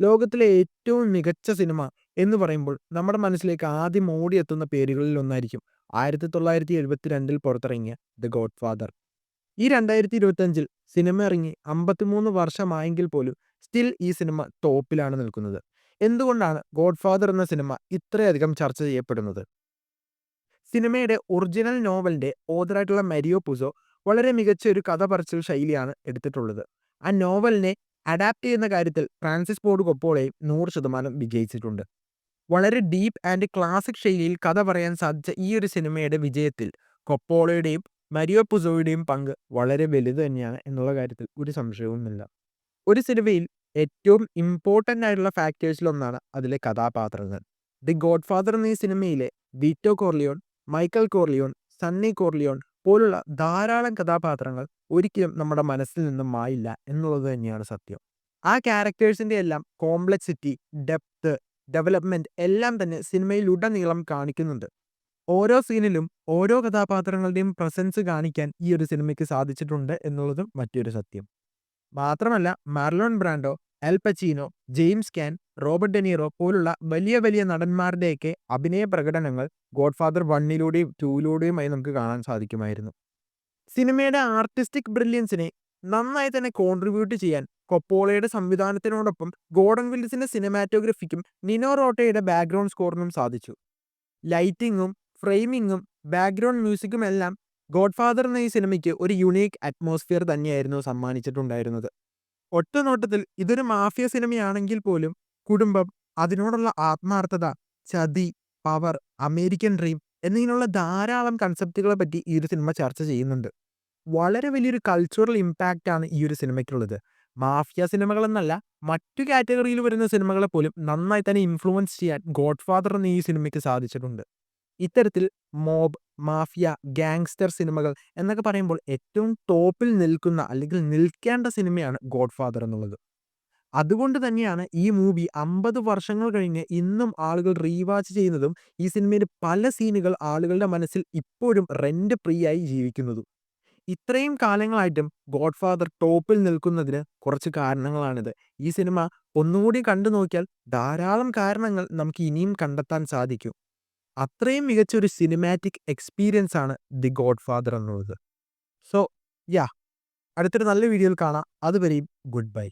ലോകത്തിലെ ഏറ്റവും മികച്ച സിനിമ എന്ന് പറയുമ്പോൾ നമ്മുടെ മനസ്സിലേക്ക് ആദ്യം ഓടിയെത്തുന്ന പേരുകളിൽ ഒന്നായിരിക്കും ആയിരത്തി തൊള്ളായിരത്തി എഴുപത്തി രണ്ടിൽ പുറത്തിറങ്ങിയ ദ ഗോഡ് ഫാദർ ഈ രണ്ടായിരത്തി ഇരുപത്തഞ്ചിൽ സിനിമ ഇറങ്ങി അമ്പത്തിമൂന്ന് വർഷമായെങ്കിൽ പോലും സ്റ്റിൽ ഈ സിനിമ ടോപ്പിലാണ് നിൽക്കുന്നത്. എന്തുകൊണ്ടാണ് ഗോഡ് ഫാദർ എന്ന സിനിമ ഇത്രയധികം ചർച്ച ചെയ്യപ്പെടുന്നത്? സിനിമയുടെ ഒറിജിനൽ നോവലിന്റെ ഓതറായിട്ടുള്ള മരിയോ പുസോ വളരെ മികച്ച ഒരു കഥ പറച്ചിൽ ശൈലിയാണ് എടുത്തിട്ടുള്ളത്. ആ നോവലിനെ അഡാപ്റ്റ് ചെയ്യുന്ന കാര്യത്തിൽ ഫ്രാൻസിസ് ഫോർഡ് കൊപ്പോളയും നൂറ് ശതമാനം വിജയിച്ചിട്ടുണ്ട്. വളരെ ഡീപ്പ് ആൻഡ് ക്ലാസിക് ശൈലിയിൽ കഥ പറയാൻ സാധിച്ച ഈ ഒരു സിനിമയുടെ വിജയത്തിൽ കൊപ്പോളയുടെയും മരിയോ പുസോയുടെയും പങ്ക് വളരെ വലുത് തന്നെയാണ് എന്നുള്ള കാര്യത്തിൽ ഒരു സംശയവുമില്ല. ഒരു സിനിമയിൽ ഏറ്റവും ഇമ്പോർട്ടന്റ് ആയിട്ടുള്ള ഫാക്ടേഴ്സിലൊന്നാണ് അതിലെ കഥാപാത്രങ്ങൾ. ദി ഗോഡ് ഫാദർ എന്ന ഈ സിനിമയിലെ Vito Corleone Michael Corleone Sonny Corleone പോലുള്ള ധാരാളം കഥാപാത്രങ്ങൾ ഒരിക്കലും നമ്മുടെ മനസ്സിൽ നിന്നും മായില്ല എന്നുള്ളത് തന്നെയാണ് സത്യം. ആ ക്യാരക്ടേഴ്സിന്റെ എല്ലാം കോംപ്ലക്സിറ്റി ഡെപ്ത് ഡെവലപ്മെന്റ് എല്ലാം തന്നെ സിനിമയിലുടനീളം കാണിക്കുന്നുണ്ട്. ഓരോ സീനിലും ഓരോ കഥാപാത്രങ്ങളുടെയും പ്രസൻസ് കാണിക്കാൻ ഈ ഒരു സിനിമയ്ക്ക് സാധിച്ചിട്ടുണ്ട് എന്നുള്ളതും മറ്റൊരു സത്യം. മാത്രമല്ല Marlon Brando Al Pacino James Caan Robert De Niro പോലുള്ള വലിയ വലിയ നടന്മാരുടെയൊക്കെ അഭിനയ പ്രകടനങ്ങൾ ഗോഡ് ഫാദർ വണ്ണിലൂടെയും ടൂയിലൂടെയുമായി നമുക്ക് കാണാൻ സാധിക്കുമായിരുന്നു. സിനിമയുടെ ആർട്ടിസ്റ്റിക് ബ്രില്യൻസിനെ നന്നായി തന്നെ കോൺട്രിബ്യൂട്ട് ചെയ്യാൻ കൊപ്പോളയുടെ സംവിധാനത്തിനോടൊപ്പം ഗോഡൻ വിൽസിന്റെ സിനിമാറ്റോഗ്രഫിക്കും നിനോ റോട്ടയുടെ ബാക്ക്ഗ്രൗണ്ട് സ്കോറിനും സാധിച്ചു. ലൈറ്റിങ്ങും ഫ്രെയിമിങ്ങും ബാക്ക്ഗ്രൗണ്ട് മ്യൂസിക്കും എല്ലാം ഗോഡ്ഫാദർ എന്ന ഈ സിനിമയ്ക്ക് ഒരു യുണീക്ക് അറ്റ്മോസ്ഫിയർ തന്നെയായിരുന്നു സമ്മാനിച്ചിട്ടുണ്ടായിരുന്നത്. ഒറ്റനോട്ടത്തിൽ ഇതൊരു മാഫിയ സിനിമയാണെങ്കിൽ പോലും കുടുംബം അതിനോടുള്ള ആത്മാർത്ഥത ചതി പവർ അമേരിക്കൻ ഡ്രീം എന്നിങ്ങനെയുള്ള ധാരാളം കൺസെപ്റ്റുകളെ പറ്റി ഈ ഒരു സിനിമ ചർച്ച ചെയ്യുന്നുണ്ട്. വളരെ വലിയൊരു കൾച്ചറൽ ഇമ്പാക്റ്റ് ആണ് ഈ ഒരു സിനിമയ്ക്കുള്ളത്. മാഫിയ സിനിമകളെന്നല്ല മറ്റു കാറ്റഗറിയിൽ വരുന്ന സിനിമകളെ പോലും നന്നായി തന്നെ ഇൻഫ്ലുവൻസ് ചെയ്യാൻ ഗോഡ് ഫാദർ ഈ സിനിമയ്ക്ക് സാധിച്ചിട്ടുണ്ട്. ഇത്തരത്തിൽ മോബ് മാഫിയ ഗാങ്സ്റ്റർ സിനിമകൾ എന്നൊക്കെ പറയുമ്പോൾ ഏറ്റവും ടോപ്പിൽ നിൽക്കുന്ന അല്ലെങ്കിൽ നിൽക്കേണ്ട സിനിമയാണ് ഗോഡ് ഫാദർ എന്നുള്ളത്. അതുകൊണ്ട് തന്നെയാണ് ഈ മൂവി അമ്പത് വർഷങ്ങൾ കഴിഞ്ഞ് ഇന്നും ആളുകൾ റീവാച്ച് ചെയ്യുന്നതും ഈ സിനിമയിൽ പല സീനുകൾ ആളുകളുടെ മനസ്സിൽ ഇപ്പോഴും റെന്റ് ഫ്രീ ആയി ജീവിക്കുന്നതും. ഇത്രയും കാലങ്ങളായിട്ടും ഗോഡ് ഫാദർ ടോപ്പിൽ നിൽക്കുന്നതിന് കുറച്ച് കാരണങ്ങളാണിത്. ഈ സിനിമ ഒന്നുകൂടി കണ്ടു നോക്കിയാൽ ധാരാളം കാരണങ്ങൾ നമുക്ക് ഇനിയും കണ്ടെത്താൻ സാധിക്കും. അത്രയും മികച്ച ഒരു സിനിമാറ്റിക് എക്സ്പീരിയൻസ് ആണ് ദി ഗോഡ് ഫാദർ എന്നുള്ളത്. സോ യാ അടുത്തൊരു നല്ല വീഡിയോയിൽ കാണാം. അതുവരെയും ഗുഡ് ബൈ